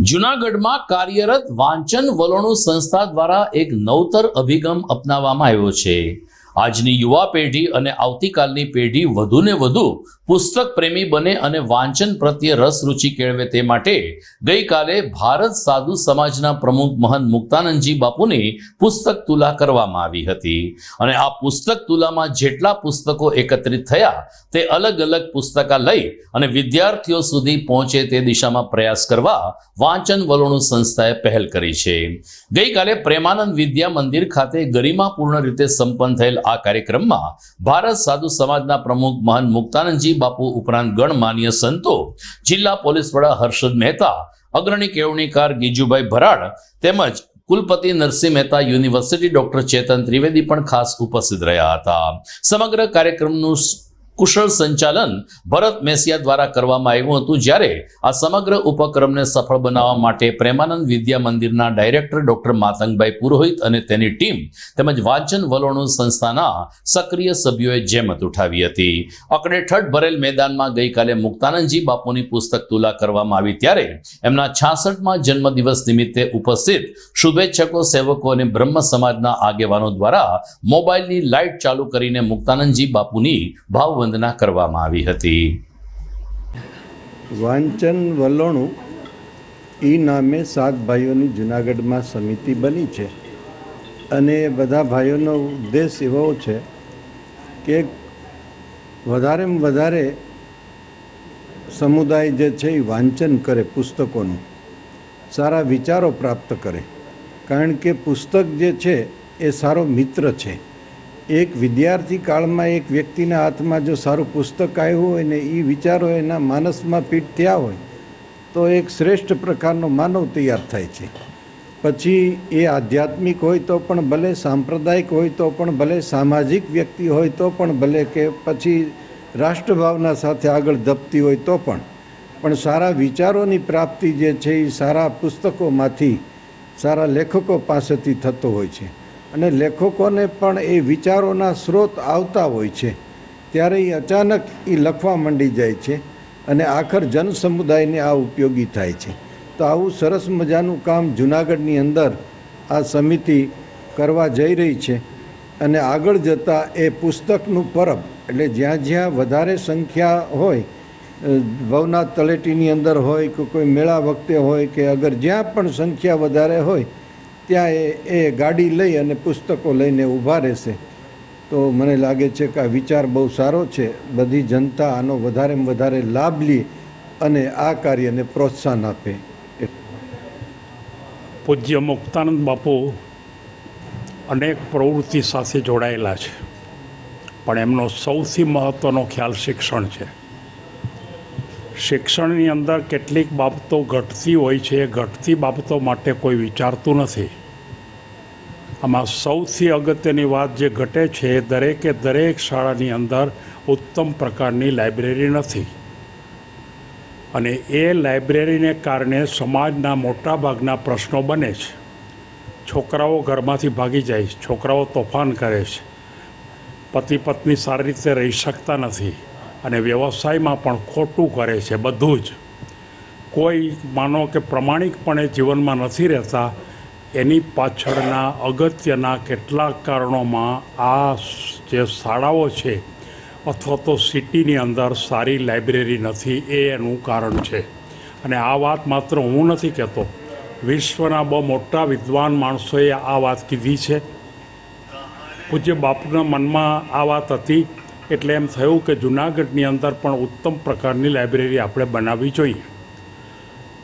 જુનાગઢમાં કાર્યરત વાંચન વલોણું સંસ્થા દ્વારા એક નવતર અભિગમ અપનાવવામાં આવ્યો છે. આજની યુવા પેઢી અને આવતીકાલની પેઢી વધુને વધુ પુસ્તક પ્રેમી બને અને વાંચન પ્રત્યે રસ રુચિ કેળવે તે માટે ગઈકાલે ભારત સાધુ સમાજના પ્રમુખ મહંત મુક્તાનંદજી બાપુની પુસ્તક તુલા કરવામાં આવી હતી. અને આ પુસ્તક તુલામાં જેટલા પુસ્તકો એકત્રિત થયા, તે અલગ અલગ પુસ્તકાલય અને વિદ્યાર્થીઓ સુધી પહોંચે તે દિશામાં પ્રયાસ કરવા વાંચન વલોણું સંસ્થાએ પહેલ કરી છે. ગઈકાલે પ્રેમાનંદ વિદ્યા મંદિર ખાતે ગરિમાપૂર્ણ રીતે સંપન્ન થયેલ આ કાર્યક્રમમાં ભારત સાધુ સમાજના પ્રમુખ મહંત મુક્તાનંદજી બાપુ ઉપરાંત ગણમાન્ય સંતો, જિલ્લા પોલીસ વડા હર્ષદ મહેતા, અગ્રણી કેળવણીકાર ગીજુભાઈ ભરાડ તેમજ કુલપતિ નરસિંહ મહેતા યુનિવર્સિટી ડોક્ટર ચેતન ત્રિવેદી પણ ખાસ ઉપસ્થિત રહ્યા હતા. સમગ્ર કાર્યક્રમનું કુશળ સંચાલન ભરત મેસિયા દ્વારા કરવામાં આવ્યું હતું. જ્યારે આ સમગ્ર ઉપક્રમને સફળ બનાવવા માટે પ્રેમાનંદ વિદ્યા મંદિરના ડાયરેક્ટર ડોક્ટર માતંગભાઈ પુરોહિત અને તેની ટીમ તેમજ વાંચન વલોણું સંસ્થાના સક્રિય સભ્યોએ જેમત ઉઠાવી હતી. અકડેઠઠ ભરેલ મેદાનમાં ગઈકાલે મુક્તાનંદજી બાપુની પુસ્તક તુલા કરવામાં આવી ત્યારે એમના છાસઠમાં જન્મદિવસ નિમિત્તે ઉપસ્થિત શુભેચ્છકો, સેવકો અને બ્રહ્મ સમાજના આગેવાનો દ્વારા મોબાઈલની લાઇટ ચાલુ કરીને મુક્તાનંદજી બાપુની ભાવવંદના કરવામાં આવી હતી. વાંચન વલોણું એ નામે સાત ભાઈઓની જુનાગઢમાં સમિતિ બની છે. અને બધા ભાઈઓનો ઉદ્દેશ એવો છે કે વધારેમાં વધારે સમુદાય જે છે એ વાંચન કરે પુસ્તકોનું. સારા વિચારો પ્રાપ્ત કરે. કારણ કે પુસ્તક જે છે એ સારો મિત્ર છે. એક વિદ્યાર્થી કાળમાં એક વ્યક્તિના હાથમાં જો સારું પુસ્તક આવ્યું હોય ને એ વિચારો એના માનસમાં ફિટ થયા હોય, તો એક શ્રેષ્ઠ પ્રકારનો માનવ તૈયાર થાય છે. પછી એ આધ્યાત્મિક હોય તો પણ ભલે, સાંપ્રદાયિક હોય તો પણ ભલે, સામાજિક વ્યક્તિ હોય તો પણ ભલે કે પછી રાષ્ટ્રભાવના સાથે આગળ ધપતી હોય તો પણ. પણ સારા વિચારોની પ્રાપ્તિ જે છે એ સારા પુસ્તકોમાંથી, સારા લેખકો પાસેથી થતો હોય છે. અને લેખકોને પણ એ વિચારોના સ્ત્રોત આવતા હોય છે. ત્યારે એ અચાનક એ લખવા માંડી જાય છે અને આખર જન સમુદાયને આ ઉપયોગી થાય છે. તો આવું સરસ મજાનું કામ જુનાગઢની અંદર આ સમિતિ કરવા જઈ રહી છે અને આગળ જતાં એ પુસ્તકનું પરબ, એટલે જ્યાં જ્યાં વધારે સંખ્યા હોય ભવનાથ તળેટીની અંદર હોય કે કોઈ મેળા વખતે હોય કે અગર જ્યાં પણ સંખ્યા વધારે હોય ત્યાં એ ગાડી લઈ અને પુસ્તકો લઈને ઊભા રહેશે. તો મને લાગે છે કે આ વિચાર બહુ સારો છે. બધી જનતા આનો વધારેમાં વધારે લાભ લે અને આ કાર્યને પ્રોત્સાહન આપે. પૂજ્ય મુક્તાનંદ બાપુ અનેક પ્રવૃત્તિ સાથે જોડાયેલા છે. પણ એમનો સૌથી મહત્ત્વનો ખ્યાલ શિક્ષણ છે. શિક્ષણની અંદર કેટલીક બાબતો ઘટતી હોય છે, એ ઘટતી બાબતો માટે કોઈ વિચારતું નથી. આમાં સૌથી અગત્યની વાત જે ઘટે છે, એ દરેકે દરેક શાળાની અંદર ઉત્તમ પ્રકારની લાઇબ્રેરી નથી. અને એ લાઇબ્રેરીને કારણે સમાજના મોટાભાગના પ્રશ્નો બને છે. છોકરાઓ ઘરમાંથી ભાગી જાય છે, છોકરાઓ તોફાન કરે છે. પતિ પત્ની સારી રીતે રહી શકતા નથી. અને વ્યવસાયમાં પણ ખોટું કરે છે બધું જ. કોઈ માનો કે પ્રમાણિકપણે જીવનમાં નથી રહેતા, એની પાછળના અગત્યના કેટલાક કારણોમાં આ જે શાળાઓ છે અથવા તો સિટીની અંદર સારી લાઇબ્રેરી નથી એ એનું કારણ છે. અને આ વાત માત્ર હું નથી કહેતો, વિશ્વના બહુ મોટા વિદ્વાન માણસોએ આ વાત કીધી છે. પૂજ્ય બાપુના મનમાં આ વાત હતી એટલે એમ થયું કે જુનાગઢની અંદર પણ ઉત્તમ પ્રકારની લાઇબ્રેરી આપણે બનાવવી જોઈએ.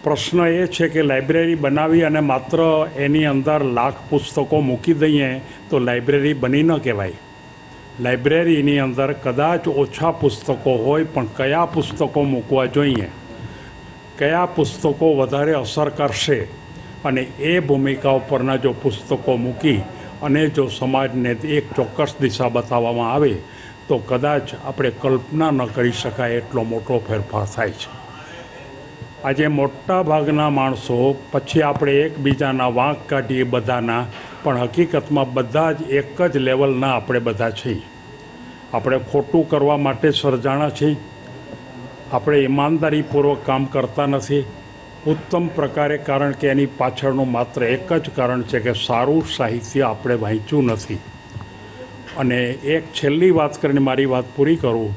પ્રશ્ન એ છે કે લાઇબ્રેરી બનાવી અને માત્ર એની અંદર લાખ પુસ્તકો મૂકી દઈએ તો લાઇબ્રેરી બની ન કહેવાય. લાઇબ્રેરીની અંદર કદાચ ઓછા પુસ્તકો હોય પણ કયા પુસ્તકો મૂકવા જોઈએ? કયા પુસ્તકો વધારે અસર કરશે? અને એ ભૂમિકા ઉપરના જો પુસ્તકો મૂકી અને જો સમાજને એક ચોક્કસ દિશા બતાવવામાં આવે તો કદાચ આપણે કલ્પના ન કરી શકાય એટલો મોટો ફેરફાર થાય છે. આજે મોટા ભાગના માણસો પછી આપણે એકબીજાના વાંક કાઢીએ બધાના, પણ હકીકતમાં બધા જ એક જ લેવલના આપણે બધા છીએ. આપણે ખોટું કરવા માટે સર્જાણા છીએ. આપણે ઈમાનદારીપૂર્વક કામ કરતા નથી. ઉત્તમ પ્રકારે, કારણ કે એની પાછળનું માત્ર એક જ કારણ છે કે સારું સાહિત્ય આપણે વાંચ્યું નથી. અને એક છેલ્લી વાત કરીને મારી વાત પૂરી કરું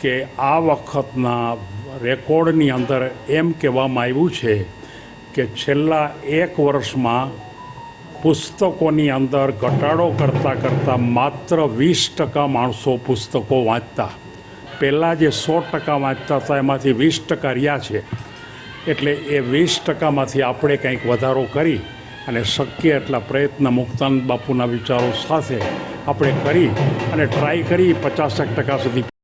કે આ વખતના રેકોર્ડની અંદર એમ કહેવામાં આવ્યું છે કે છેલ્લા એક વર્ષમાં પુસ્તકોની અંદર ઘટાડો કરતાં કરતાં માત્ર વીસ ટકા માણસો પુસ્તકો વાંચતા. પહેલાં જે સો ટકા વાંચતા હતા, એમાંથી વીસ ટકા રહ્યા છે. એટલે એ વીસ ટકામાંથી આપણે કંઈક વધારો કરી અને શક્ય એટલા પ્રયત્ન મુક્તાન બાપુના વિચારો સાથે આપણે કરી અને ટ્રાય કરી પચાસેક ટકા સુધી